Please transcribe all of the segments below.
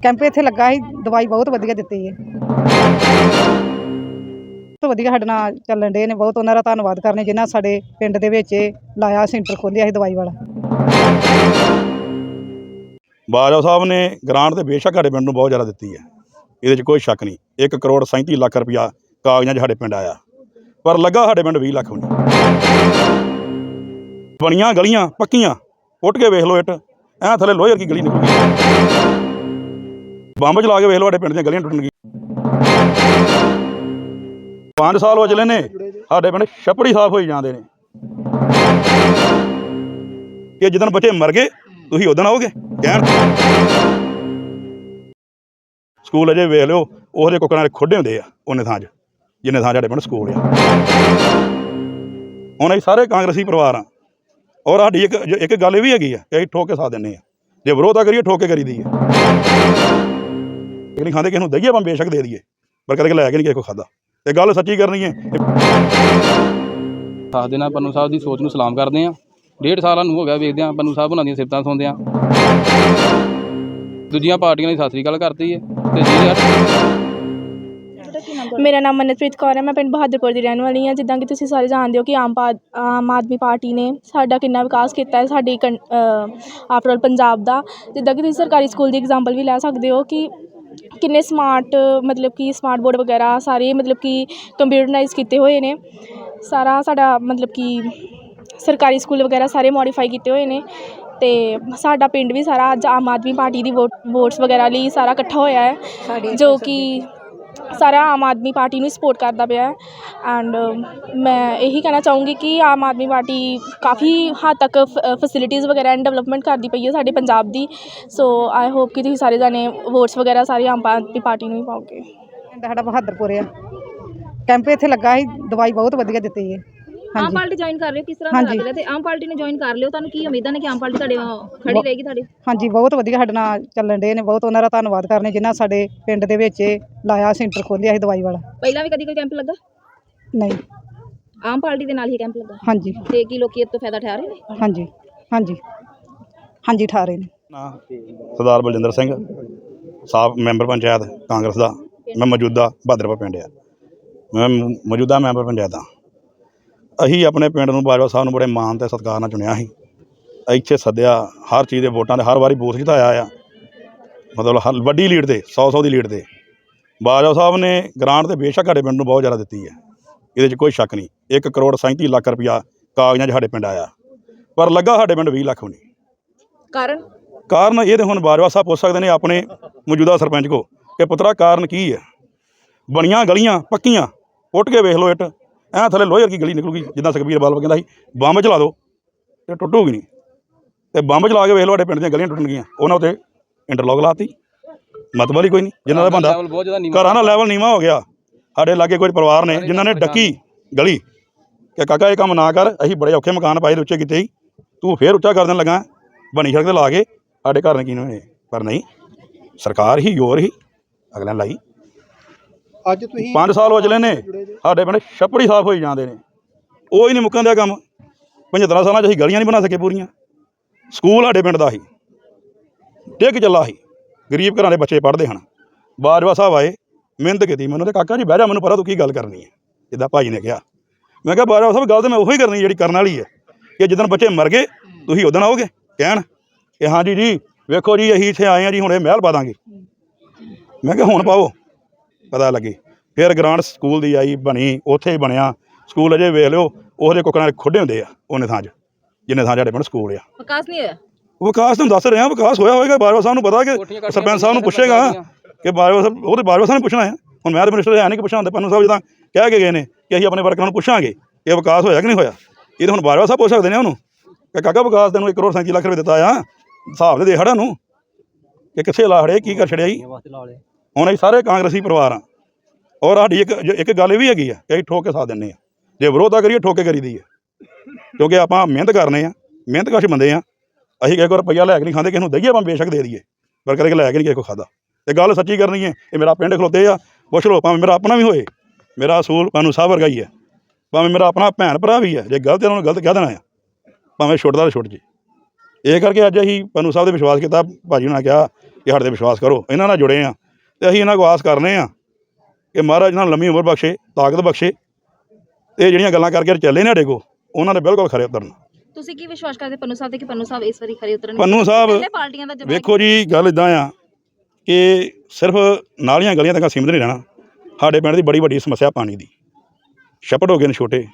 Camp ਇੱਥੇ ਲੱਗਾ ਸੀ, ਦਵਾਈ ਬਹੁਤ ਵਧੀਆ ਦਿੱਤੀ ਹੈ ਬਹੁਤ ਵਧੀਆ ਸਾਡੇ ਨਾਲ ਚੱਲਣ ਦੇ ਨੇ, ਬਹੁਤ ਉਹਨਾਂ ਦਾ ਧੰਨਵਾਦ ਕਰਨੇ ਜਿਨ੍ਹਾਂ ਸਾਡੇ ਪਿੰਡ ਦੇ ਵਿੱਚ ਇਹ ਲਾਇਆ, ਸੈਂਟਰ ਖੋਲ੍ਹਿਆ ਸੀ ਦਵਾਈ ਵਾਲਾ। ਬਾਜਵਾ ਸਾਹਿਬ ਨੇ ਗ੍ਰਾਂਟ ਤੇ ਬੇਸ਼ੱਕ ਸਾਡੇ ਪਿੰਡ ਨੂੰ ਬਹੁਤ ਜ਼ਿਆਦਾ ਦਿੱਤੀ ਹੈ। ਇਹਦੇ 'ਚ ਕੋਈ ਸ਼ੱਕ ਨਹੀਂ 1 ਕਰੋੜ 37 ਲੱਖ ਰੁਪਇਆ ਕਾਗਜ਼ਾਂ 'ਚ ਸਾਡੇ ਪਿੰਡ ਆਇਆ। ਪਰ ਲੱਗਾ ਸਾਡੇ ਪਿੰਡ 20 ਲੱਖ ਨੂੰ ਬਣੀਆਂ ਗਲੀਆਂ ਪੱਕੀਆਂ ਉੱਟ ਕੇ ਵੇਖ ਲਓ ਇੱਟ, ਐ ਥੱਲੇ ਲੋਹੇ ਵਰਗੀ ਗਲੀ ਨਿਕਲ ਗਈ ਬੰਬ ਚਲਾ ਕੇ ਵੇਖ ਲਓ ਸਾਡੇ ਪਿੰਡ ਦੀਆਂ ਗਲੀਆਂ ਟੁੱਟਣਗੀਆਂ। 5 ਸਾਲ ਹੋ ਚਲੇ ਨੇ, ਸਾਡੇ ਪਿੰਡ ਛੱਪੜੀ ਸਾਫ਼ ਹੋਈ ਜਾਂਦੇ ਨੇ। ਕਿ ਜਦੋਂ ਬੱਚੇ ਮਰ ਗਏ, ਤੁਸੀਂ ਉਦੋਂ ਆਓਗੇ, ਕਹਿਣ ਸਕੂਲ ਅਜੇ ਵੇਖ ਲਿਓ, ਉਹਦੇ ਕੁੱਕਰਾਂ ਦੇ ਖੁੱਡੇ ਹੁੰਦੇ ਆ, ਉਹਨੇ ਥਾਂ 'ਚ, ਜਿੰਨੇ ਥਾਂ ਸਾਡੇ ਪਿੰਡ ਸਕੂਲ ਆ। ਹੁਣ ਅਸੀਂ ਸਾਰੇ ਕਾਂਗਰਸੀ ਪਰਿਵਾਰ ਆ, ਔਰ ਸਾਡੀ ਇੱਕ ਇੱਕ ਗੱਲ ਇਹ ਵੀ ਹੈਗੀ ਆ, ਕਿ ਅਸੀਂ ਠੋਕ ਕੇ ਸਾਥ ਦਿੰਨੇ ਆ। ਜੇ ਵਿਰੋਧ ਆ ਕਰੀਏ, ਠੋਕ ਕੇ ਕਰੀਦੀ ਆ। ਇਹ ਨਹੀਂ ਖਾਂਦੇ ਕਿਸੇ ਨੂੰ ਦਈਏ ਆਪਾਂ ਬੇਸ਼ੱਕ ਦੇ ਦਈਏ ਪਰ ਕਦੇ ਲੈ ਕੇ ਨਹੀਂ ਕਿਸੇ ਕੋ ਖਾਦਾ ਤੇ ਗੱਲ ਸੱਚੀ ਕਰਨੀ ਹੈ। ਸਾਥ ਦੇਣਾ ਪੰਨੂ ਸਾਹਿਬ ਦੀ ਸੋਚ ਨੂੰ ਸਲਾਮ ਕਰਦੇ ਆ ਡੇਢ ਸਾਲਾਂ ਨੂੰ ਹੋ ਗਿਆ ਵੇਖਦੇ ਆ ਪੰਨੂ ਸਾਹਿਬ ਉਹਨਾਂ ਦੀਆਂ ਸਿਫਤਾਂ ਸੁਣਦੇ ਆ ਦੂਜੀਆਂ ਪਾਰਟੀਆਂ ਦੀ ਸਤਿ ਸ੍ਰੀ ਅਕਾਲ ਕਰਤੀ ਹੈ ਤੇ ਜਿਹੜੇ ਮੇਰਾ ਨਾਮ ਮਨਪ੍ਰੀਤ ਕੌਰ ਹੈ ਮੈਂ ਪਿੰਡ ਬਹਾਦਰਪੁਰ ਦੀ ਰਹਿਣ ਵਾਲੀ ਹਾਂ। ਜਿੱਦਾਂ ਕਿ ਤੁਸੀਂ ਸਾਰੇ ਜਾਣਦੇ ਹੋ ਕਿ ਆਮ ਆਮ ਆਦਮੀ ਪਾਰਟੀ ਨੇ ਸਾਡਾ ਕਿੰਨਾ ਵਿਕਾਸ ਕੀਤਾ ਹੈ ਸਾਡੀ ਆਫਟਰ ਆਲ ਪੰਜਾਬ ਦਾ। ਜਿੱਦਾਂ ਕਿ ਤੁਸੀਂ ਸਰਕਾਰੀ ਸਕੂਲ ਦੀ ਐਗਜ਼ਾਮਪਲ ਵੀ ਲੈ ਸਕਦੇ ਹੋ ਕਿ ਕਿੰਨੇ ਸਮਾਰਟ ਮਤਲਬ ਕਿ ਸਮਾਰਟ ਬੋਰਡ ਵਗੈਰਾ ਸਾਰੇ ਮਤਲਬ ਕਿ ਕੰਪਿਊਟਰਨਾਈਜ਼ ਕੀਤੇ ਹੋਏ ਨੇ। ਸਾਰਾ ਸਾਡਾ ਮਤਲਬ ਕਿ ਸਰਕਾਰੀ ਸਕੂਲ ਵਗੈਰਾ ਸਾਰੇ ਮੋਡੀਫਾਈ ਕੀਤੇ ਹੋਏ ਨੇ ਤੇ ਸਾਡਾ ਪਿੰਡ ਵੀ ਸਾਰਾ ਅੱਜ ਆਮ ਆਦਮੀ ਪਾਰਟੀ ਦੀ ਵੋਟ ਵੋਟਸ ਵਗੈਰਾ ਲਈ ਸਾਰਾ ਇਕੱਠਾ ਹੋਇਆ ਹੈ ਜੋ ਕਿ ਸਾਰਾ ਆਮ ਆਦਮੀ ਪਾਰਟੀ ਨੂੰ ਸਪੋਰਟ ਕਰਦਾ ਪਿਆ ਹੈ। ਐਂਡ ਮੈਂ ਇਹੀ ਕਹਿਣਾ ਚਾਹੂੰਗੀ ਕਿ ਆਮ ਆਦਮੀ ਪਾਰਟੀ ਕਾਫੀ ਹੱਦ ਤੱਕ ਫੈਸਿਲਿਟੀਜ਼ ਵਗੈਰਾ ਐਂਡ ਡਿਵੈਲਪਮੈਂਟ ਕਰਦੀ ਪਈ ਹੈ ਸਾਡੇ ਪੰਜਾਬ ਦੀ। ਸੋ ਆਈ ਹੋਪ ਕਿ ਤੁਸੀਂ ਸਾਰੇ ਜਾਣੇ ਵੋਟਸ ਵਗੈਰਾ ਸਾਰੇ ਆਮ ਆਦਮੀ ਪਾਰਟੀ ਨੂੰ ਹੀ ਪਾਓਗੇ। ਸਾਡਾ ਬਹਾਦਰਪੁਰ ਆ। ਕੈਂਪ ਇੱਥੇ ਲੱਗਾ ਸੀ, ਦਵਾਈ ਬਹੁਤ ਵਧੀਆ ਦਿੱਤੀ ਹੈ ਆਮ ਪਾਰਟੀ ਜੁਆਇਨ ਕਰ ਰਹੇ ਹੋ? ਕਿਸ ਤਰ੍ਹਾਂ ਦਾ ਹਾਂਜੀ। ਲੱਗ ਰਿਹਾ? ਤੇ ਆਮ ਪਾਰਟੀ ਨੇ ਜੁਆਇਨ ਕਰ ਲਿਓ। ਤੁਹਾਨੂੰ ਕੀ ਉਮੀਦਾਂ ਨੇ ਕਿ ਆਮ ਪਾਰਟੀ ਤੁਹਾਡੇ ਖੜੀ ਰਹੇਗੀ ਤੁਹਾਡੇ? ਹਾਂਜੀ ਬਹੁਤ ਵਧੀਆ ਸਾਡੇ ਨਾਲ ਚੱਲਣ ਦੇ ਨੇ। ਬਹੁਤ ਉਹਨਾਂ ਦਾ ਧੰਨਵਾਦ ਕਰਨੇ ਜਿਨ੍ਹਾਂ ਸਾਡੇ ਪਿੰਡ ਦੇ ਵਿੱਚ ਇਹ ਲਾਇਆ ਸੈਂਟਰ ਖੋਲ੍ਹਿਆ ਸੀ ਦਵਾਈ ਵਾਲਾ। ਪਹਿਲਾਂ ਵੀ ਕਦੀ ਕੋਈ ਕੈਂਪ ਲੱਗਾ? ਨਹੀਂ। ਆਮ ਪਾਰਟੀ ਦੇ ਨਾਲ ਹੀ ਕੈਂਪ ਲੱਗਾ? ਹਾਂਜੀ। ਤੇ ਕੀ ਲੋਕੀ ਇਹ ਤੋਂ ਫਾਇਦਾ ਠਾ ਰਹੇ ਨੇ? ਹਾਂਜੀ ਹਾਂਜੀ। ਹਾਂਜੀ ਠਾਰੇ ਨੇ। ਨਾਂ ਸਰਦਾਰ ਬਲਜਿੰਦਰ ਸਿੰਘ ਸਾਬ ਮੈਂਬਰ ਪੰਚਾਇਤ ਕਾਂਗਰਸ ਦਾ ਮੈਂ ਮੌਜੂਦਾ ਬਹਾਦਰਪੁਰ ਪਿੰਡ ਆ। ਮੈਂ ਮ- ਮੌਜੂਦਾ ਮੈਂਬਰ ਪੰਚਾਇਤ ਹਾਂ ਅਸੀਂ ਆਪਣੇ ਪਿੰਡ ਨੂੰ ਬਾਜਵਾ ਸਾਹਿਬ ਨੂੰ ਬੜੇ ਮਾਣ ਤੇ ਸਤਿਕਾਰ ਨਾਲ ਚੁਣਿਆ ਸੀ। ਇੱਥੇ ਸੱਦਿਆ ਹਰ ਚੀਜ਼ ਦੇ ਵੋਟਾਂ ਦੇ ਹਰ ਵਾਰੀ ਬੂਥ ਜਿਤਾਇਆ ਆ। ਮਤਲਬ ਹਰ ਵੱਡੀ ਲੀਡ ਤੇ 100 100 ਦੀ ਲੀਡ ਤੇ। ਬਾਜਵਾ ਸਾਹਿਬ ਨੇ ਗ੍ਰਾਂਟ ਤੇ ਬੇਸ਼ੱਕ ਸਾਡੇ ਪਿੰਡ ਨੂੰ ਬਹੁਤ ਜ਼ਿਆਦਾ ਦਿੱਤੀ ਹੈ। ਇਹਦੇ 'ਚ ਕੋਈ ਸ਼ੱਕ ਨਹੀਂ। 1 ਕਰੋੜ 37 ਲੱਖ ਰੁਪਇਆ ਕਾਗਜ਼ਾਂ 'ਚ ਸਾਡੇ ਪਿੰਡ ਆਇਆ। ਪਰ ਲੱਗਾ ਸਾਡੇ ਪਿੰਡ 20 ਲੱਖ ਵੀ ਨਹੀਂ। ਕਾਰਨ? ਕਾਰਨ ਇਹ ਤੇ ਹੁਣ ਬਾਜਵਾ ਸਾਹਿਬ ਪੁੱਛ ਸਕਦੇ ਨੇ ਆਪਣੇ ਮੌਜੂਦਾ ਸਰਪੰਚ ਕੋ ਕਿ ਪੁੱਤਰਾ ਕਾਰਨ ਕੀ ਹੈ? ਬਣੀਆਂ ਗਲੀਆਂ ਪੱਕੀਆਂ ਉੱਟ ਕੇ ਵੇਖ ਲਓ ਇੱਟ। ਐ ਥੱਲੇ ਲੋਹੇ ਵਰਗੀ ਗਲੀ ਨਿਕਲੂਗੀ ਜਿੱਦਾਂ ਸੁਖਬੀਰ ਬਾਦਲ ਕਹਿੰਦਾ ਸੀ ਬੰਬ ਚਲਾ ਦਿਓ ਤੇ ਟੁੱਟੂਗੀ ਨਹੀਂ। ਤੇ ਬੰਬ ਚਲਾ ਕੇ ਵੇਖ ਲਓ ਸਾਡੇ ਪਿੰਡ ਦੀਆਂ ਗਲੀਆਂ ਟੁੱਟਣਗੀਆਂ ਉਹਨਾਂ ਉੱਤੇ ਇੰਟਰਲੋਕ ਲਾਤੀ। ਮਤਲਬ ਹੀ ਕੋਈ ਨਹੀਂ ਜਿਨ੍ਹਾਂ ਦਾ ਬੰਦਾ ਘਰਾਂ ਦਾ ਲੈਵਲ ਨੀਵਾ ਹੋ ਗਿਆ। ਸਾਡੇ ਲਾਗੇ ਕੋਈ ਪਰਿਵਾਰ ਨੇ ਜਿਨ੍ਹਾਂ ਨੇ ਡੱਕੀ ਗਲੀ ਕਿ ਕਾਕਾ ਇਹ ਕੰਮ ਨਾ ਕਰ ਅਸੀਂ ਬੜੇ ਔਖੇ ਮਕਾਨ ਪਾਏ ਉੱਚੇ ਕੀਤੇ ਤੂੰ ਫੇਰ ਉੱਚਾ ਕਰ ਦੇਣ ਲੱਗਾ ਬਣੀ ਸੜਕ ਤੇ ਲਾ ਕੇ ਸਾਡੇ ਘਰ ਨੇ ਕੀ ਹੋਏ ਪਰ ਨਹੀਂ ਸਰਕਾਰ ਹੀ ਯੋਰ ਹੀ ਅਗਲਿਆਂ ਨੇ ਲਾਈ। ਅੱਜ ਤੁਸੀਂ 5 ਸਾਲ ਹੋ ਚਲੇ ਨੇ। ਸਾਡੇ ਪਿੰਡ ਛੱਪੜੀ ਸਾਫ਼ ਹੋਈ ਜਾਂਦੇ ਨੇ। ਉਹ ਹੀ ਨਹੀਂ ਮੁੱਕਣ ਦਿਆ ਕੰਮ। 75 ਸਾਲਾਂ 'ਚ ਅਸੀਂ ਗਲੀਆਂ ਨਹੀਂ ਬਣਾ ਸਕੇ ਪੂਰੀਆਂ। ਸਕੂਲ ਸਾਡੇ ਪਿੰਡ ਦਾ ਹੀ ਡਿੱਗ ਚੱਲਾ ਸੀ। ਗਰੀਬ ਘਰਾਂ ਦੇ ਬੱਚੇ ਪੜ੍ਹਦੇ ਹਨ। ਬਾਜਵਾ ਸਾਹਿਬ ਆਏ। ਮਿਹਨਤ ਕੀਤੀ। ਮੈਨੂੰ ਤੇ ਕਾਕਾ ਜੀ ਬਹਿ ਜਾ ਮੈਨੂੰ ਪਤਾ ਤੂੰ ਕੀ ਗੱਲ ਕਰਨੀ ਹੈ? ਜਿੱਦਾਂ ਭਾਜੀ ਨੇ ਕਿਹਾ। ਮੈਂ ਕਿਹਾ ਬਾਜਵਾ ਸਾਹਿਬ ਗੱਲ ਤੇ ਮੈਂ ਉਹੀ ਕਰਨੀ ਜਿਹੜੀ ਕਰਨ ਵਾਲੀ ਹੈ। ਕਿ ਜਦੋਂ ਬੱਚੇ ਮਰ ਗਏ ਤੁਸੀਂ ਉਦੋਂ ਆਓਗੇ। ਕਹਿਣ ਕਿ ਹਾਂਜੀ ਜੀ ਵੇਖੋ ਜੀ ਅਸੀਂ ਇੱਥੇ ਆਏ ਹਾਂ ਜੀ ਹੁਣ ਇਹ ਮਹਿਲ ਪਾ ਦਾਂਗੇ। ਮੈਂ ਕਿਹਾ ਹੁਣ ਪਾਓ। ਪਤਾ ਲੱਗੇ। ਫਿਰ ਗ੍ਰਾਂਟ ਸਕੂਲ ਦੀ ਆਈ ਬਣੀ ਉੱਥੇ ਹੀ ਬਣਿਆ। ਸਕੂਲ ਅਜੇ ਵੇਖ ਲਿਓ ਉਹਦੇ ਕੁੱਕਰਾਂ ਦੇ ਖੁੱਡੇ ਹੁੰਦੇ ਆ ਉਹਨੇ ਥਾਂ 'ਚ ਜਿੰਨੇ ਥਾਂ ਸਾਡੇ ਪਿੰਡ ਸਕੂਲ ਆ। ਵਿਕਾਸ ਨਹੀਂ ਹੋਇਆ? ਵਿਕਾਸ ਤੁਹਾਨੂੰ ਦੱਸ ਰਿਹਾ ਵਿਕਾਸ ਹੋਇਆ ਹੋਵੇਗਾ ਬਾਜਵਾ ਸਾਹਿਬ ਨੂੰ ਪਤਾ ਕਿ ਸਰਪੰਚ ਸਾਹਿਬ ਨੂੰ ਪੁੱਛੇਗਾ। ਕਿ ਬਾਜਵਾ ਸਾਹਿਬ ਉਹ ਤੇ ਬਾਜਵਾ ਸਾਹਿਬ ਨੂੰ ਪੁੱਛਣਾ ਹੈ ਹੁਣ ਮੈਂ ਤਾਂ ਮਿਨਿਸਟਰ ਹੈ ਨਹੀਂ ਕਿ ਪੁੱਛਾਂ ਹੁੰਦੇ ਪੰਨੂ ਸਾਹਿਬ ਜਿੱਦਾਂ ਕਹਿ ਕੇ ਗਏ ਨੇ ਕਿ ਅਸੀਂ ਆਪਣੇ ਵਰਕਰਾਂ ਨੂੰ ਪੁੱਛਾਂਗੇ ਕਿ ਵਿਕਾਸ ਹੋਇਆ ਕਿ ਨਹੀਂ ਹੋਇਆ। ਇਹ ਤਾਂ ਹੁਣ ਬਾਜਵਾ ਸਾਹਿਬ ਪੁੱਛ ਸਕਦੇ ਨੇ ਉਹਨੂੰ ਕਿ ਕਾਕਾ ਵਿਕਾਸ ਤੈਨੂੰ 1 ਕਰੋੜ 37 ਲੱਖ ਰੁਪਏ ਦਿੱਤਾ ਆ ਹਿਸਾਬ ਦੇ ਦੇ ਖੜਾ ਨੂੰ ਕਿ ਕਿੱਥੇ ਲਾ ਖੜੇ ਕੀ ਕਰ ਛੜਿਆ ਜੀ? ਹੁਣ ਅਸੀਂ ਸਾਰੇ ਕਾਂਗਰਸੀ ਪਰਿਵਾਰ ਆ ਔਰ ਸਾਡੀ ਇੱਕ ਇੱਕ ਗੱਲ ਇਹ ਵੀ ਹੈਗੀ ਆ ਕਿ ਅਸੀਂ ਠੋਕ ਕੇ ਸਾਥ ਦਿੰਨੇ ਆ ਜੇ ਵਿਰੋਧਤਾ ਕਰੀਏ, ਠੋਕ ਕੇ ਕਰੀਦੀ ਆ ਕਿਉਂਕਿ ਆਪਾਂ ਮਿਹਨਤ ਕਰਨੇ ਆ ਮਿਹਨਤ ਕਸ਼ ਬੰਦੇ ਆ ਅਸੀਂ ਕਿਸੇ ਕੋਲ ਰੁਪਈਆ ਲੈ ਕੇ ਨਹੀਂ ਖਾਂਦੇ, ਕਿਸੇ ਨੂੰ ਦਈਏ, ਆਪਾਂ ਬੇਸ਼ੱਕ ਦੇ ਦਈਏ। ਪਰ ਕਦੇ ਲੈ ਕੇ ਨਹੀਂ ਕਿਸੇ ਕੋ ਖਾਦਾ ਤੇ ਗੱਲ ਸੱਚੀ ਕਰਨੀ ਹੈ, ਇਹ ਮੇਰਾ ਪਿੰਡ ਖਲੋਤੇ ਆ। ਪੁੱਛ ਲਓ, ਭਾਵੇਂ ਮੇਰਾ ਆਪਣਾ ਵੀ ਹੋਏ, ਮੇਰਾ ਅਸੂਲ ਕਾਨੂੰ ਸਾਹਿਬ ਵਰਗਾ ਹੀ ਹੈ। ਭਾਵੇਂ ਮੇਰਾ ਆਪਣਾ ਭੈਣ ਭਰਾ ਵੀ ਹੈ, ਜੇ ਗਲਤ ਹੈ, ਉਹਨਾਂ ਨੂੰ ਗਲਤ ਕਹਿ ਦੇਣਾ ਆ ਭਾਵੇਂ ਛੁੱਟਦਾ ਤਾਂ ਛੁੱਟ ਜੇ। ਇਹ ਕਰਕੇ ਅੱਜ ਅਸੀਂ ਪਨੂ ਸਾਹਿਬ ਦੇ ਵਿਸ਼ਵਾਸ ਕੀਤਾ, ਭਾਜੀ ਉਹਨਾਂ ਨੇ ਕਿਹਾ ਕਿ ਸਾਡੇ ਤੇ ਵਿਸ਼ਵਾਸ ਕਰੋ, ਇਹਨਾਂ ਨਾਲ ਜੁੜੇ ਆ ਤੇ ਅਸੀਂ ਇਹਨਾਂ ਕੋਲ ਆਸ ਕਰਨੇ ਆ ਕਿ ਮਹਾਰਾਜ ਇਹਨਾਂ ਨੂੰ ਲੰਮੀ ਉਮਰ ਬਖਸ਼ੇ ਤਾਕਤ ਬਖਸ਼ੇ। ਤੇ ਜਿਹੜੀਆਂ ਗੱਲਾਂ ਕਰਕੇ ਚੱਲੇ ਨੇ ਸਾਡੇ ਕੋ ਉਹਨਾਂ ਨੇ ਬਿਲਕੁਲ ਖਰੇ ਉਤਰਨ। ਤੁਸੀਂ ਕੀ ਵਿਸ਼ਵਾਸ ਕਰਦੇ ਪੰਨੂ ਸਾਹਿਬ ਤੇ ਕਿ ਪੰਨੂ ਸਾਹਿਬ ਇਸ ਵਾਰੀ ਖਰੇ ਉਤਰਨਗੇ? ਪੰਨੂ ਸਾਹਿਬ ਵੇਖੋ ਜੀ ਗੱਲ ਇਦਾਂ ਆ ਕਿ ਸਿਰਫ ਨਾਲੀਆਂ ਗਲੀਆਂ ਤੱਕ ਸੀਮਿਤ ਨਹੀਂ ਰਹਿਣਾ। ਸਾਡੇ ਪਿੰਡ ਦੀ ਬੜੀ ਵੱਡੀ ਸਮੱਸਿਆ ਪਾਣੀ ਦੀ। ਛੱਪੜ ਹੋ ਗਏ ਨੇ ਛੋਟੇ।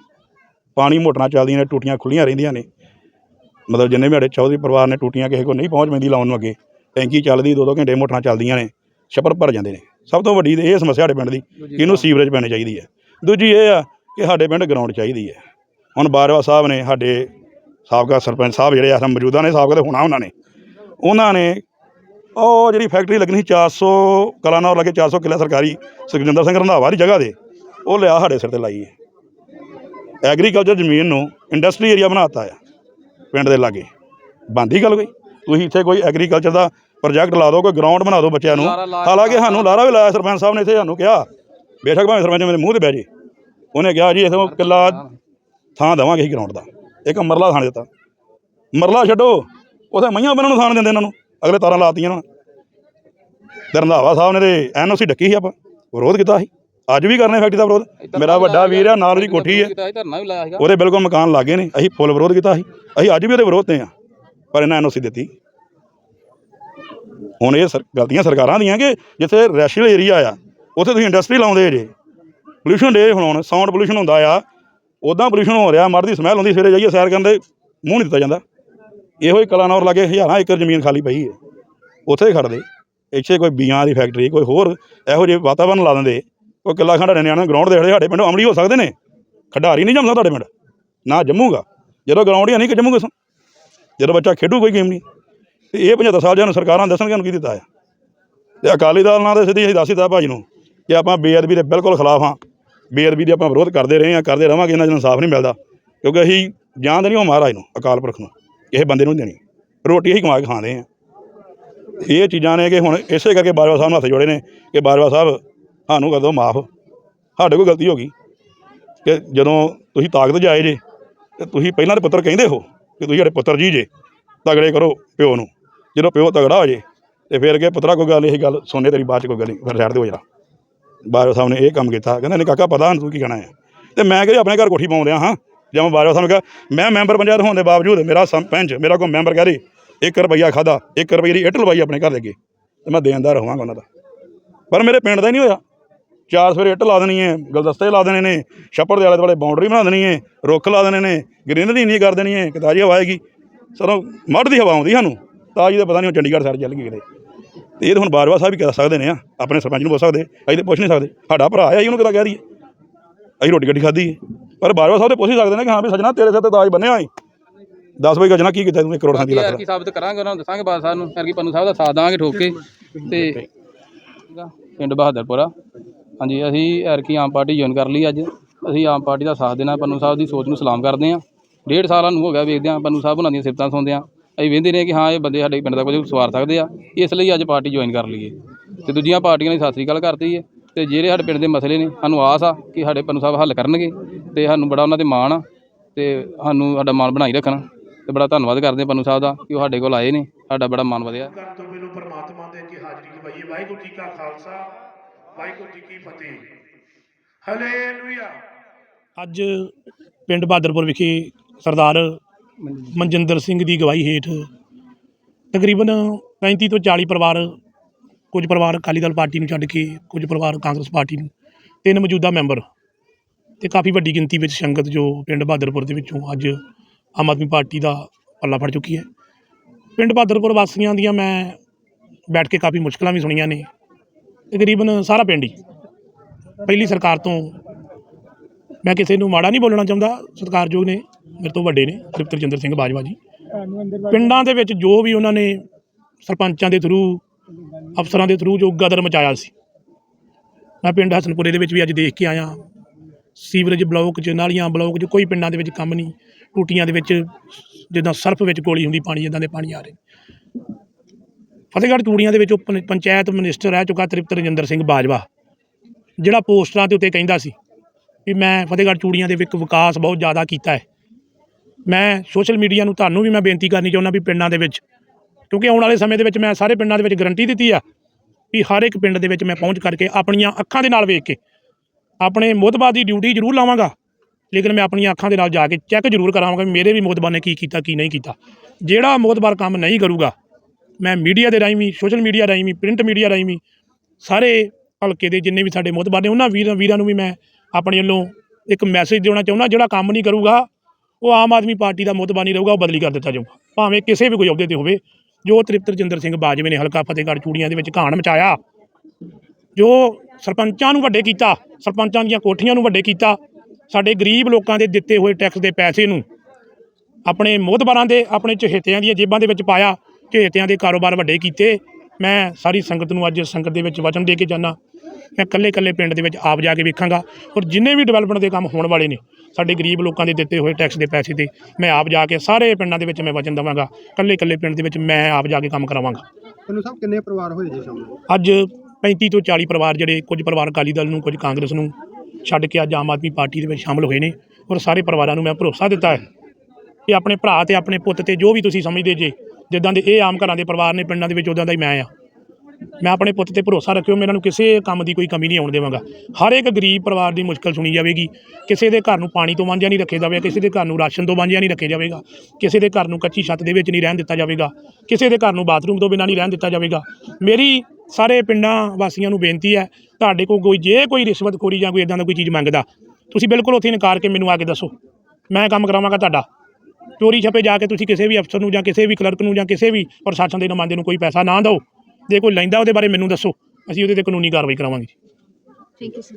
ਪਾਣੀ ਮੋਟਰਾਂ ਚੱਲਦੀਆਂ ਨੇ ਟੂਟੀਆਂ ਖੁੱਲੀਆਂ ਰਹਿੰਦੀਆਂ ਨੇ। ਮਤਲਬ ਜਿੰਨੇ ਵੀ ਸਾਡੇ ਚੌਧਰੀ ਪਰਿਵਾਰ ਨੇ ਟੂਟੀਆਂ ਕਿਸੇ ਕੋਲ ਨਹੀਂ ਪਹੁੰਚ ਪੈਂਦੀ ਲਾਉਣ ਨੂੰ ਅੱਗੇ। ਟੈਂਕੀ ਚੱਲਦੀ ਦੋ ਦੋ ਘੰਟੇ ਮੋਟਰਾਂ ਚੱਲਦੀਆਂ ਨੇ। ਛੱਪੜ ਭਰ ਜਾਂਦੇ ਨੇ। ਸਭ ਤੋਂ ਵੱਡੀ ਇਹ ਸਮੱਸਿਆ ਸਾਡੇ ਪਿੰਡ ਦੀ ਕਿ ਇਹਨੂੰ ਸੀਵਰੇਜ ਪੈਣੀ ਚਾਹੀਦੀ ਹੈ। ਦੂਜੀ ਇਹ ਆ ਕਿ ਸਾਡੇ ਪਿੰਡ ਗਰਾਊਂਡ ਚਾਹੀਦੀ ਹੈ। ਹੁਣ ਬਾਰਵਾ ਸਾਹਿਬ ਨੇ ਸਾਡੇ ਸਾਬਕਾ ਸਰਪੰਚ ਸਾਹਿਬ ਜਿਹੜੇ ਆ, ਮੌਜੂਦਾ ਨੇ ਸਾਬਕਾ ਤੇ ਹੋਣਾ ਉਹਨਾਂ ਨੇ। ਉਹਨਾਂ ਨੇ ਉਹ ਜਿਹੜੀ ਫੈਕਟਰੀ ਲੱਗਣੀ ਸੀ 400 ਕਲਾਨੌਰ ਲੱਗੇ 400 ਕਿੱਲਾ ਸਰਕਾਰੀ ਸੁਖਜਿੰਦਰ ਸਿੰਘ ਰੰਧਾਵਾ ਦੀ ਜਗ੍ਹਾ ਦੇ ਉਹ ਲਿਆ ਸਾਡੇ ਸਿਰ ਤੇ ਲਾਈ ਹੈ। ਐਗਰੀਕਲਚਰ ਜ਼ਮੀਨ ਨੂੰ ਇੰਡਸਟਰੀ ਏਰੀਆ ਬਣਾਤਾ ਆ, ਪਿੰਡ ਦੇ ਲਾਗੇ। ਬੰਦੀ ਗੱਲ ਕੋਈ? ਤੁਸੀਂ ਇੱਥੇ ਕੋਈ ਐਗਰੀਕਲਚਰ ਦਾ ਪ੍ਰੋਜੈਕਟ ਲਾ ਦਿਓ ਕੋਈ ਗਰਾਊਂਡ ਬਣਾ ਦਿਓ ਬੱਚਿਆਂ ਨੂੰ। ਹਾਲਾਂਕਿ ਸਾਨੂੰ ਲਾਰਾ ਵੀ ਲਾਇਆ ਸਰਪੰਚ ਸਾਹਿਬ ਨੇ ਇੱਥੇ ਸਾਨੂੰ ਕਿਹਾ। ਬੇਸ਼ੱਕ ਭਾਵੇਂ ਸਰਪੰਚ ਮੇਰੇ ਮੂੰਹ ਤੇ ਬਹਿ ਜੇ। ਉਹਨੇ ਕਿਹਾ ਜੀ ਇਥੋਂ ਕਿੱਲਾ ਥਾਂ ਦੇਵਾਂਗੇ ਅਸੀਂ ਗਰਾਊਂਡ ਦਾ। ਇੱਕ ਮਰਲਾ ਥਾਂ ਦਿੱਤਾ। ਮਰਲਾ ਛੱਡੋ। ਉਥੇ ਮਈਆਂ ਬੰਨਣ ਨੂੰ ਥਾਂ ਦਿੰਦੇ ਇਹਨਾਂ ਨੂੰ। ਅਗਲੇ ਤਾਰਾਂ ਲਾਤੀਆਂ ਉਹਨਾਂ ਨੇ। ਰੰਧਾਵਾ ਸਾਹਿਬ ਨੇ ਤੇ ਐਨਓਸੀ ਡੱਕੀ ਸੀ ਆਪਾਂ। ਵਿਰੋਧ ਕੀਤਾ ਸੀ। ਅੱਜ ਵੀ ਕਰਨੇ ਫੈਕਟਰੀ ਦਾ ਵਿਰੋਧ। ਮੇਰਾ ਵੱਡਾ ਵੀਰ ਆ ਨਾਲ ਉਹਦੀ ਕੋਠੀ ਹੈ। ਉਹਦੇ ਬਿਲਕੁਲ ਮਕਾਨ ਲਾਗੇ ਨੇ। ਅਸੀਂ ਫੁੱਲ ਵਿਰੋਧ ਕੀਤਾ ਸੀ। ਅਸੀਂ ਅੱਜ ਵੀ ਉਹਦੇ ਵਿਰੋਧ ਤੇ ਆ। ਪਰ ਇਹਨਾਂ ਐਨਓਸੀ ਦਿੱਤੀ। ਹੁਣ ਇਹ ਸਰ- ਗਲਤੀਆਂ ਸਰਕਾਰਾਂ ਦੀਆਂ ਕਿ ਜਿੱਥੇ ਰੈਸ਼ੀਅਲ ਏਰੀਆ ਆ, ਉੱਥੇ ਤੁਸੀਂ ਇੰਡਸਟਰੀ ਲਾਉਂਦੇ ਜੇ। ਪੋਲੂਸ਼ਨ ਡੇ ਹੁਣ ਸਾਊਂਡ ਪੋਲੂਸ਼ਨ ਹੁੰਦਾ ਆ ਉਦਾਂ ਪੋਲੂਸ਼ਨ ਹੋ ਰਿਹਾ, ਮਰਦੀ ਸਮੈਲ ਹੁੰਦੀ, ਸਵੇਰੇ ਜਾਈਏ ਸੈਰ ਕਰਨ ਦੇ ਮੂੰਹ ਨਹੀਂ ਦਿੱਤਾ ਜਾਂਦਾ। ਇਹੋ ਹੀ ਕਲਾਨੌਰ ਲਾਗੇ ਹਜ਼ਾਰਾਂ ਏਕੜ ਜ਼ਮੀਨ ਖਾਲੀ ਪਈ ਹੈ ਉੱਥੇ ਖੜ ਇੱਥੇ ਕੋਈ ਬੀਆਂ ਦੀ ਫੈਕਟਰੀ ਕੋਈ ਹੋਰ ਇਹੋ ਜਿਹੇ ਵਾਤਾਵਰਨ ਲਾ ਦਿੰਦੇ। ਕੋਈ ਕਿੱਲਾ ਖੰਡਾ ਨਿਆਣੇ ਗਰਾਊਂਡ ਦੇਖਦੇ ਸਾਡੇ ਪਿੰਡ ਅਮਲੀ ਹੋ ਸਕਦੇ ਨੇ। ਖਿਡਾਰੀ ਨਹੀਂ ਜੰਮਦਾ ਤੁਹਾਡੇ ਪਿੰਡ, ਨਾ ਜੰਮੂਗਾ। ਜਦੋਂ ਗਰਾਊਂਡ ਹੀ ਨਹੀਂ ਕਿ ਜੰਮੂਗਾ ਸੋ? ਜਦੋਂ ਬੱਚਾ ਖੇਡੂ, ਕੋਈ ਗੇਮ ਨਹੀਂ। ਇਹ 75 ਸਾਲ ਜਾਂ ਸਰਕਾਰਾਂ ਦੱਸਣਗੇ ਉਹਨੂੰ ਕੀ ਦਿੱਤਾ ਹੈ? ਤੇ ਅਕਾਲੀ ਦਲ ਨਾਲ ਤਾਂ ਸਿੱਧੀ ਅਸੀਂ ਦੱਸ ਦਿੱਤਾ ਭਾਜੀ ਨੂੰ ਕਿ ਆਪਾਂ ਬੇਅਦਬੀ ਦੇ ਬਿਲਕੁਲ ਖਿਲਾਫ ਹਾਂ। ਬੇਅਦਬੀ ਦੀ ਆਪਾਂ ਵਿਰੋਧ ਕਰਦੇ ਰਹੇ ਹਾਂ, ਕਰਦੇ ਰਵਾਂਗੇ ਇਹਨਾਂ ਨੂੰ ਇਨਸਾਫ ਨਹੀਂ ਮਿਲਦਾ। ਕਿਉਂਕਿ ਅਸੀਂ ਜਾਣ ਦੇਣੀ ਉਹ ਮਹਾਰਾਜ ਨੂੰ, ਅਕਾਲ ਪੁਰਖ ਨੂੰ, ਕਿਸੇ ਬੰਦੇ ਨੂੰ ਦੇਣੀ। ਰੋਟੀ ਅਸੀਂ ਕਮਾ ਕੇ ਖਾਂਦੇ ਹਾਂ। ਇਹ ਚੀਜ਼ਾਂ ਨੇ ਕਿ ਹੁਣ ਇਸੇ ਕਰਕੇ ਬਾਜਵਾ ਸਾਹਿਬ ਨੂੰ ਹੱਥ ਜੋੜੇ ਨੇ ਕਿ ਬਾਜਵਾ ਸਾਹਿਬ, ਸਾਨੂੰ ਕਰ ਦਿਓ ਮਾਫ। ਸਾਡੇ ਕੋਲ ਗਲਤੀ ਹੋ ਗਈ ਕਿ ਜਦੋਂ ਤੁਸੀਂ ਤਾਕਤ ਜਾਏ ਜੇ, ਤੇ ਤੁਸੀਂ ਪਹਿਲਾਂ ਦੇ ਪੁੱਤਰ ਕਹਿੰਦੇ ਹੋ ਕਿ ਤੁਸੀਂ ਸਾਡੇ ਪੁੱਤਰ ਜੀ ਜੇ। ਤਗੜੇ ਕਰੋ ਪਿਓ ਨੂੰ। ਜਦੋਂ ਪਿਓ ਤਗੜਾ ਹੋ ਜੇ ਤੇ ਫਿਰ ਅੱਗੇ ਪੁੱਤਰਾ ਕੋਈ ਗੱਲ ਇਹ ਗੱਲ ਸੋਨੇ ਤੇਰੀ ਬਾਅਦ ਚ ਕੋਈ ਗੱਲ ਨਹੀਂ, ਫਿਰ ਛੱਡ ਦਿਓ ਜਰਾ। ਬਾਜਵਾ ਸਾਹਿਬ ਨੇ ਇਹ ਕੰਮ ਕੀਤਾ, ਕਹਿੰਦਾ, ਨਹੀਂ ਕਾਕਾ, ਪਤਾ ਤੂੰ ਕੀ ਕਹਿਣਾ ਹੈ। ਤੇ ਮੈਂ ਕਿਹਾ, ਆਪਣੇ ਘਰ ਕੋਠੀ ਪਾਉਂਦਿਆ ਹਾਂ। ਜਦ ਮੈਂ ਬਾਜਵਾ ਸਾਹਿਬ ਨੂੰ ਕਿਹਾ, ਮੈਂ ਮੈਂਬਰ ਪੰਚਾਇਤ ਹੋਣ ਦੇ ਬਾਵਜੂਦ ਮੇਰਾ ਸਰਪੰਚ ਮੇਰਾ ਕੋਈ ਮੈਂਬਰ ਕਹਿ ਦੇ 1 ਰੁਪਈਆ ਖਾਦਾ 1 ਰੁਪਈਏ ਦੀ ਇੱਟ ਲਵਾਈ ਆਪਣੇ ਘਰ ਦੇ ਅੱਗੇ। ਤੇ ਮੈਂ ਦੇਣਦਾਰ ਹੋਵਾਂਗਾ ਉਹਨਾਂ ਦਾ। ਪਰ ਮੇਰੇ ਪਿੰਡ ਦਾ ਹੀ ਨਹੀਂ ਹੋਇਆ। ਚਾਰ ਸਵੇਰੇ ਇੱਟ ਲਾ ਦੇਣੀ ਹੈ, ਗੁਲਦਸਤੇ ਲਾ ਦੇਣੇ ਨੇ, ਛੱਪੜ ਦੇ ਆਲੇ ਦੁਆਲੇ ਬਾਉਂਡਰੀ ਬਣਾ ਦੇਣੀ ਹੈ, ਰੁੱਖ ਲਾ ਦੇਣੇ ਨੇ ਗ੍ਰੀਨਰੀ ਨਹੀਂ ਕਰ ਦੇਣੀ ਹੈ ਕਿਤਾਜ਼ੀ ਤਾਜ਼ੀ ਸਰੋਂ ਮੱਢ ਦੀ ਹਵਾ ਆਉਂਦੀ ਸਾਨੂੰ ਤਾਜ਼ੀ ਦਾ ਪਤਾ ਨਹੀਂ ਉਹ ਚੰਡੀਗੜ੍ਹ ਸਾਈਡ ਚੱਲ ਗਈ ਕਿਤੇ। ਤੇ ਇਹ ਤਾਂ ਹੁਣ ਬਾਜਵਾ ਸਾਹਿਬ ਵੀ ਕਹਿ ਸਕਦੇ ਨੇ ਆ, ਆਪਣੇ ਸਰਪੰਚ ਨੂੰ ਪੁੱਛ ਸਕਦੇ, ਅਸੀਂ ਤੇ ਪੁੱਛ ਨਹੀਂ ਸਕਦੇ। ਸਾਡਾ ਭਰਾ ਆ ਜੀ ਉਹਨੂੰ ਕਿਦਾਂ ਕਹਿ ਦਈਏ? ਅਸੀਂ ਰੋਟੀ ਗੱਡੀ ਖਾਧੀ ਹੈ। ਪਰ ਬਾਜਵਾ ਸਾਹਿਬ ਤੇ ਪੁੱਛ ਹੀ ਸਕਦੇ ਨੇ ਕਿ ਹਾਂ ਵੀ ਸਜਣਾ, ਤੇਰੇ ਸਿਰ ਤੇ ਤਾਜ ਬੰਨਿਆ ਸੀ 10 ਵਜੇ ਗਜਣਾ ਕੀ ਕੀਤਾ ਤੂੰ 1 ਕਰੋੜ ਬਾਕੀ ਸੰਤੀ ਲੱਖ ਕੀ ਸਾਬਤ ਕਰਾਂਗੇ ਉਹਨਾਂ ਨੂੰ, ਦੱਸਾਂਗੇ ਬਾਦ ਸਾਹਿਬ ਨੂੰ ਯਾਰ ਕੀ ਪੰਨੂ ਸਾਹਿਬ ਦਾ ਸਾਥ ਦਾਂਗੇ ਠੋਕ। ਕੇ ਤੇ ਪਿੰਡ ਬਹਾਦਰਪੁਰਾ। ਹਾਂਜੀ, ਅਸੀਂ ਯਾਰ ਕੀ ਆਮ ਪਾਰਟੀ ਜੁਆਇਨ ਕਰ ਲਈ ਅੱਜ। ਅਸੀਂ ਆਮ ਪਾਰਟੀ ਦਾ ਸਾਥ ਦੇਣਾ, ਪੰਨੂ ਸਾਹਿਬ ਦੀ ਸੋਚ ਨੂੰ ਸਲਾਮ ਕਰਦੇ ਹਾਂ। ਡੇਢ ਸਾਲਾਂ ਨੂੰ ਹੋ ਗਿਆ ਵੇਖਦੇ ਹਾਂ ਪੰਨੂ ਸਾਹਿਬ ਉਹਨਾਂ ਦੀਆਂ ਸਿਫਤਾਂ ਸੁਣਦੇ ਹਾਂ। ਅਸੀਂ ਵੇਖਦੇ ਰਹੇ ਕਿ ਹਾਂ ਇਹ ਬੰਦੇ ਸਾਡੇ ਪਿੰਡ ਦਾ ਕੁਝ ਸਵਾਰ ਸਕਦੇ ਆ। ਇਸ ਲਈ ਅੱਜ ਪਾਰਟੀ ਜੁਆਇਨ ਕਰ ਲਈਏ। ਤੇ ਦੂਜੀਆਂ ਪਾਰਟੀਆਂ ਨੇ ਸਤਿ ਸ੍ਰੀ ਅਕਾਲ ਕਰਤੀ ਹੈ ਤੇ ਜਿਹੜੇ ਸਾਡੇ ਪਿੰਡ ਦੇ ਮਸਲੇ ਨੇ ਸਾਨੂੰ ਆਸ ਆ ਕਿ ਸਾਡੇ ਪੰਨੂ ਸਾਹਿਬ ਹੱਲ ਕਰਨਗੇ ਤੇ ਸਾਨੂੰ ਬੜਾ ਉਹਨਾਂ ਤੇ ਮਾਣ ਆ ਤੇ ਸਾਨੂੰ ਸਾਡਾ ਮਾਣ ਬਣਾਈ ਰੱਖਣ। ਤੇ ਬੜਾ ਧੰਨਵਾਦ ਕਰਦੇ ਪੰਨੂ ਸਾਹਿਬ ਦਾ ਕਿ ਉਹ ਸਾਡੇ ਕੋਲ ਆਏ ਨੇ। ਸਾਡਾ ਬੜਾ ਮਾਣ ਵਧਿਆ। ਕਰਨ ਤੋਂ ਪਹਿਲਾਂ ਪ੍ਰਮਾਤਮਾ ਦੇ ਅੱਗੇ ਹਾਜ਼ਰੀ ਲਵਾਈਏ ਵਾਹਿਗੁਰੂ ਜੀ ਕਾ ਖਾਲਸਾ ਵਾਹਿਗੁਰੂ ਜੀ ਕੀ ਫਤਿਹ। ਹਾਲੇਲੂਇਆ ਅੱਜ ਪਿੰਡ ਬਹਾਦਰਪੁਰ ਵਿਖੇ ਸਰਦਾਰ ਮਨਜਿੰਦਰ ਸਿੰਘ ਦੀ ਅਗਵਾਈ ਹੇਠ ਤਕਰੀਬਨ 35 ਤੋਂ 40 ਪਰਿਵਾਰ ਕੁਝ ਪਰਿਵਾਰ ਅਕਾਲੀ ਦਲ ਪਾਰਟੀ ਨੂੰ ਛੱਡ ਕੇ ਕੁਝ ਪਰਿਵਾਰ ਕਾਂਗਰਸ ਪਾਰਟੀ ਨੂੰ ਤਿੰਨ ਮੌਜੂਦਾ ਮੈਂਬਰ ਤੇ ਕਾਫੀ ਵੱਡੀ ਗਿਣਤੀ ਵਿੱਚ ਸੰਗਤ ਜੋ ਪਿੰਡ ਬਹਾਦਰਪੁਰ ਦੇ ਵਿੱਚੋਂ ਅੱਜ ਆਮ ਆਦਮੀ ਪਾਰਟੀ ਦਾ ਪੱਲਾ ਫੜ ਚੁੱਕੀ ਹੈ। ਪਿੰਡ ਬਹਾਦਰਪੁਰ ਵਾਸੀਆਂ ਦੀਆਂ ਮੈਂ ਬੈਠ ਕੇ ਕਾਫੀ ਮੁਸ਼ਕਲਾਂ ਵੀ ਸੁਣੀਆਂ ਨੇ। ਤਕਰੀਬਨ ਸਾਰਾ ਪਿੰਡ ਹੀ। ਪਹਿਲੀ ਸਰਕਾਰ ਤੋਂ ਮੈਂ ਕਿਸੇ ਨੂੰ ਮਾੜਾ ਨਹੀਂ ਬੋਲਣਾ ਚਾਹੁੰਦਾ। ਸਤਿਕਾਰਯੋਗ ਨੇ ਮੇਰੇ ਤੋਂ ਵੱਡੇ ਨੇ ਤ੍ਰਿਪਤ ਰਜਿੰਦਰ ਸਿੰਘ ਬਾਜਵਾ ਜੀ। ਪਿੰਡਾਂ ਦੇ ਵਿੱਚ ਜੋ ਵੀ ਉਹਨਾਂ ਨੇ ਸਰਪੰਚਾਂ ਦੇ ਥਰੂ ਅਫਸਰਾਂ ਦੇ ਥਰੂ ਜੋ ਗਦਰ ਮਚਾਇਆ ਸੀ। ਮੈਂ ਪਿੰਡ ਹਸਨਪੁਰੇ ਦੇ ਵਿੱਚ ਵੀ ਅੱਜ ਦੇਖ ਕੇ ਆਇਆ। ਸੀਵਰੇਜ ਬਲਾਕ 'ਚ ਨਾਲੀਆਂ ਬਲਾਕ 'ਚ ਕੋਈ ਪਿੰਡਾਂ ਦੇ ਵਿੱਚ ਕੰਮ ਨਹੀਂ। ਟੂਟੀਆਂ ਦੇ ਵਿੱਚ ਜਿੱਦਾਂ ਸਰਫ ਵਿੱਚ ਗੋਲੀ ਹੁੰਦੀ ਪਾਣੀ ਇਦਾਂ ਦੇ ਪਾਣੀ ਆ ਰਹੇ। ਫਤਿਹਗੜ੍ਹ ਤੂੜੀਆਂ ਦੇ ਵਿੱਚ ਉਹ ਪੰਚਾਇਤ ਮਿਨਿਸਟਰ ਰਹਿ ਚੁੱਕਾ ਤ੍ਰਿਪਤ ਰਜਿੰਦਰ ਸਿੰਘ ਬਾਜਵਾ। ਜਿਹੜਾ ਪੋਸਟਰਾਂ ਦੇ ਉੱਤੇ ਕਹਿੰਦਾ ਸੀ ਵੀ ਮੈਂ ਫਤਿਹਗੜ੍ਹ ਚੂੜੀਆਂ ਦੇ ਵਿੱਚ ਵਿਕਾਸ ਬਹੁਤ ਜ਼ਿਆਦਾ ਕੀਤਾ ਹੈ। ਮੈਂ ਸੋਸ਼ਲ ਮੀਡੀਆ ਨੂੰ ਤੁਹਾਨੂੰ ਵੀ ਮੈਂ ਬੇਨਤੀ ਕਰਨੀ ਚਾਹੁੰਦਾ ਵੀ ਪਿੰਡਾਂ ਦੇ ਵਿੱਚ, ਕਿਉਂਕਿ ਆਉਣ ਵਾਲੇ ਸਮੇਂ ਦੇ ਵਿੱਚ ਮੈਂ ਸਾਰੇ ਪਿੰਡਾਂ ਦੇ ਵਿੱਚ ਗਰੰਟੀ ਦਿੱਤੀ ਆ ਵੀ ਹਰ ਇੱਕ ਪਿੰਡ ਦੇ ਵਿੱਚ ਮੈਂ ਪਹੁੰਚ ਕਰਕੇ ਆਪਣੀਆਂ ਅੱਖਾਂ ਦੇ ਨਾਲ ਵੇਖ ਕੇ ਆਪਣੇ ਮੋਤਬਾ ਦੀ ਡਿਊਟੀ ਜ਼ਰੂਰ ਲਾਵਾਂਗਾ, ਲੇਕਿਨ ਮੈਂ ਆਪਣੀਆਂ ਅੱਖਾਂ ਦੇ ਨਾਲ ਜਾ ਕੇ ਚੈੱਕ ਜ਼ਰੂਰ ਕਰਾਵਾਂਗਾ ਵੀ ਮੇਰੇ ਵੀ ਮੋਤਬਾ ਨੇ ਕੀ ਕੀਤਾ, ਕੀ ਨਹੀਂ ਕੀਤਾ। ਜਿਹੜਾ ਮੋਤਬਾਰ ਕੰਮ ਨਹੀਂ ਕਰੂਗਾ, ਮੈਂ ਮੀਡੀਆ ਦੇ ਰਾਹੀਂ ਵੀ ਸੋਸ਼ਲ ਮੀਡੀਆ ਰਾਹੀਂ ਵੀ ਪ੍ਰਿੰਟ ਮੀਡੀਆ ਰਾਹੀਂ ਵੀ, ਸਾਰੇ ਹਲਕੇ ਦੇ ਜਿੰਨੇ ਵੀ ਸਾਡੇ ਮੋਤਬਾ ਨੇ, ਉਹਨਾਂ ਵੀਰਾਂ ਵੀਰਾਂ ਨੂੰ ਵੀ ਮੈਂ ਆਪਣੇ ਵੱਲੋਂ ਇੱਕ ਮੈਸੇਜ ਦੇਣਾ ਚਾਹੁੰਦਾ, ਜਿਹੜਾ ਕੰਮ ਨਹੀਂ ਕਰੂਗਾ, ਉਹ ਆਮ ਆਦਮੀ ਪਾਰਟੀ ਦਾ ਮੋਤਬਾ ਨਹੀਂ ਰਹੂਗਾ, ਉਹ ਬਦਲੀ ਕਰ ਦਿੱਤਾ ਜਾਊਗਾ। ਭਾਵੇਂ ਕਿਸੇ ਵੀ ਕੋਈ ਅਹੁਦੇ ਤੇ ਹੋਵੇ, ਜੋ ਤ੍ਰਿਪਤ ਰਜਿੰਦਰ ਸਿੰਘ ਬਾਜਵੇ ਨੇ ਹਲਕਾ ਫਤਿਹਗੜ੍ਹ ਚੂੜੀਆਂ ਦੇ ਵਿੱਚ ਘਾਣ ਮਚਾਇਆ, ਜੋ ਸਰਪੰਚਾਂ ਨੂੰ ਵੱਡੇ ਕੀਤਾ, ਸਰਪੰਚਾਂ ਦੀਆਂ ਕੋਠੀਆਂ ਨੂੰ ਵੱਡੇ ਕੀਤਾ, ਸਾਡੇ ਗਰੀਬ ਲੋਕਾਂ ਦੇ ਦਿੱਤੇ ਹੋਏ ਟੈਕਸ ਦੇ ਪੈਸੇ ਨੂੰ ਆਪਣੇ ਮੋਹਤਬਾਰਾਂ ਦੇ, ਆਪਣੇ ਚਹੇਤਿਆਂ ਦੀਆਂ ਜੇਬਾਂ ਦੇ ਵਿੱਚ ਪਾਇਆ, ਚਹੇਤਿਆਂ ਦੇ ਕਾਰੋਬਾਰ ਵੱਡੇ ਕੀਤੇ। ਮੈਂ ਸਾਰੀ ਸੰਗਤ ਨੂੰ ਅੱਜ ਸੰਗਤ ਦੇ ਵਿੱਚ ਵਚਨ ਦੇ ਕੇ ਜਾਣਾ ਮੈਂ ਇਕੱਲੇ ਇਕੱਲੇ ਪਿੰਡ ਦੇ ਵਿੱਚ ਆਪ ਜਾ ਕੇ ਵੇਖਾਂਗਾ। ਔਰ ਜਿੰਨੇ ਵੀ ਡਿਵੈਲਪਮੈਂਟ ਦੇ ਕੰਮ ਹੋਣ ਵਾਲੇ ਨੇ ਸਾਡੇ ਗਰੀਬ ਲੋਕਾਂ ਦੇ ਦਿੱਤੇ ਹੋਏ ਟੈਕਸ ਦੇ ਪੈਸੇ ਤੇ ਮੈਂ ਆਪ ਜਾ ਕੇ ਸਾਰੇ ਪਿੰਡਾਂ ਦੇ ਵਿੱਚ ਮੈਂ ਵਚਨ ਦੇਵਾਂਗਾ। ਇਕੱਲੇ ਇਕੱਲੇ ਪਿੰਡ ਦੇ ਵਿੱਚ ਮੈਂ ਆਪ ਜਾ ਕੇ ਕੰਮ ਕਰਾਵਾਂਗਾ। ਤੁਹਾਨੂੰ ਸਾਹਿਬ ਕਿੰਨੇ ਪਰਿਵਾਰ ਹੋਏ ਜੀ ਅੱਜ 35 ਤੋਂ 40 ਪਰਿਵਾਰ ਜਿਹੜੇ ਕੁਝ ਪਰਿਵਾਰ ਅਕਾਲੀ ਦਲ ਨੂੰ ਕੁਝ ਕਾਂਗਰਸ ਨੂੰ ਛੱਡ ਕੇ ਅੱਜ ਆਮ ਆਦਮੀ ਪਾਰਟੀ ਦੇ ਵਿੱਚ ਸ਼ਾਮਲ ਹੋਏ ਨੇ। ਔਰ ਸਾਰੇ ਪਰਿਵਾਰਾਂ ਨੂੰ ਮੈਂ ਭਰੋਸਾ ਦਿੱਤਾ ਹੈ ਕਿ ਆਪਣੇ ਭਰਾ ਤੇ ਆਪਣੇ ਪੁੱਤ ਤੇ ਜੋ ਵੀ ਤੁਸੀਂ ਸਮਝਦੇ ਜੇ ਜਿੱਦਾਂ ਦੇ ਇਹ ਆਮ ਘਰਾਂ ਦੇ ਪਰਿਵਾਰ ਨੇ ਪਿੰਡਾਂ ਦੇ ਵਿੱਚ ਉਦਾਂ ਦਾ ਹੀ ਮੈਂ ਆ। ਮੈਂ ਆਪਣੇ ਪੁੱਤ ਤੇ ਭਰੋਸਾ ਰੱਖਿਓ, ਮੈਂ ਇਹਨਾਂ ਨੂੰ ਕਿਸੇ ਕੰਮ ਦੀ ਕੋਈ ਕਮੀ ਨਹੀਂ ਆਉਣ ਦੇਵਾਂਗਾ। ਹਰ ਇੱਕ ਗਰੀਬ ਪਰਿਵਾਰ ਦੀ ਮੁਸ਼ਕਲ ਸੁਣੀ ਜਾਵੇਗੀ। ਕਿਸੇ ਦੇ ਘਰ ਨੂੰ ਪਾਣੀ ਤੋਂ ਵਾਂਝਿਆ ਨਹੀਂ ਰੱਖਿਆ ਜਾਵੇਗਾ, ਕਿਸੇ ਦੇ ਘਰ ਨੂੰ ਰਾਸ਼ਨ ਤੋਂ ਵਾਂਝਿਆ ਨਹੀਂ ਰੱਖਿਆ ਜਾਵੇਗਾ, ਕਿਸੇ ਦੇ ਘਰ ਨੂੰ ਕੱਚੀ ਛੱਤ ਦੇ ਵਿੱਚ ਨਹੀਂ ਰਹਿਣ ਦਿੱਤਾ ਜਾਵੇਗਾ, ਕਿਸੇ ਦੇ ਘਰ ਨੂੰ ਬਾਥਰੂਮ ਤੋਂ ਬਿਨਾਂ ਨਹੀਂ ਰਹਿਣ ਦਿੱਤਾ ਜਾਵੇਗਾ। ਮੇਰੀ ਸਾਰੇ ਪਿੰਡਾਂ ਵਾਸੀਆਂ ਨੂੰ ਬੇਨਤੀ ਹੈ, ਤੁਹਾਡੇ ਕੋਲ ਕੋਈ ਜੇ ਕੋਈ ਰਿਸ਼ਵਤਖੋਰੀ ਜਾਂ ਕੋਈ ਇਦਾਂ ਦਾ ਕੋਈ ਚੀਜ਼ ਮੰਗਦਾ, ਤੁਸੀਂ ਬਿਲਕੁਲ ਉੱਥੇ ਨਕਾਰ ਕੇ ਮੈਨੂੰ ਆ ਕੇ ਦੱਸੋ। ਮੈਂ ਕੰਮ ਕਰਾਵਾਂਗਾ ਤੁਹਾਡਾ। ਚੋਰੀ ਛਪੇ ਜਾ ਕੇ ਤੁਸੀਂ ਕਿਸੇ ਵੀ ਅਫਸਰ ਨੂੰ ਜਾਂ ਕਿਸੇ ਵੀ ਕਲਰਕ ਨੂੰ ਜਾਂ ਕਿਸੇ ਵੀ ਪ੍ਰਸ਼ਾਸਨ ਦੇ ਨੁਮਾਇੰਦੇ ਨੂੰ ਕੋਈ ਪੈਸਾ ਨਾ ਦਿਓ। ਜੇ ਕੋਈ ਲੈਂਦਾ ਉਹਦੇ ਬਾਰੇ ਮੈਨੂੰ ਦੱਸੋ, ਅਸੀਂ ਉਹਦੇ ਤੇ ਕਾਨੂੰਨੀ ਕਾਰਵਾਈ ਕਰਾਵਾਂਗੇ ਥੈਂਕ ਯੂ ਸਰ